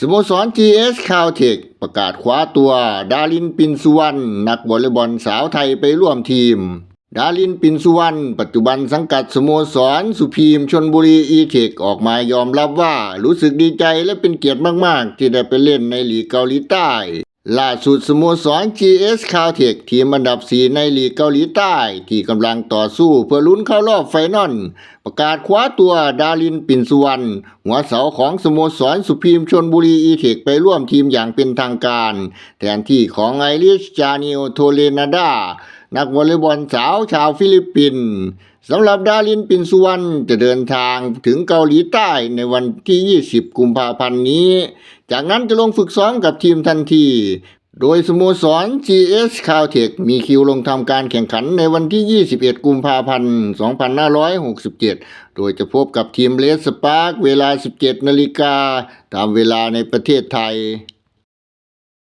สโมสร GS c a l t e c h ประกาศคว้าตัว ดารินปินสุวรรณนักวอลเลย์บอลสาวไทยไปร่วมทีม ดารินปินสุวรรณปัจจุบันสังกัดสโมสร สุพีมชนบุรีอีเทคออกมายอมรับว่ารู้สึกดีใจและเป็นเกียรติมาก ๆ ที่ได้ไปเล่นในลีกเกาหลีใต้ ล่าสุดสโมสร GS c a l t e c h ทีมอันดับ 4 ในลีกเกาหลีใต้ ที่กำลังต่อสู้เพื่อลุ้นเข้ารอบไฟนอลประกาศคว้าตัวดารินปิ่นสุวรรณหัวเสาของสโมสรสุพีมชนบุรีอีเทคไปร่วมทีมอย่างเป็นทางการ แทนที่ของไอริชจานิโอโทเลนาดา นักวอลเลย์บอลสาวชาวฟิลิปปินส์สำหรับดารินปินสุวรรณจะเดินทางถึงเกาหลีใต้ในวันที่ 20 กุมภาพันธ์นี้ จากนั้นจะลงฝึกซ้อมกับทีมทันที โดยสโมสร GS c a l t e c h มีคิวลงทำการแข่งขันในวันที่ 21 กุมภาพันธ์ 2567 โดยจะพบกับทีมเลสสปาร์กเวลา 17 นาฬิกาตามเวลาในประเทศไทย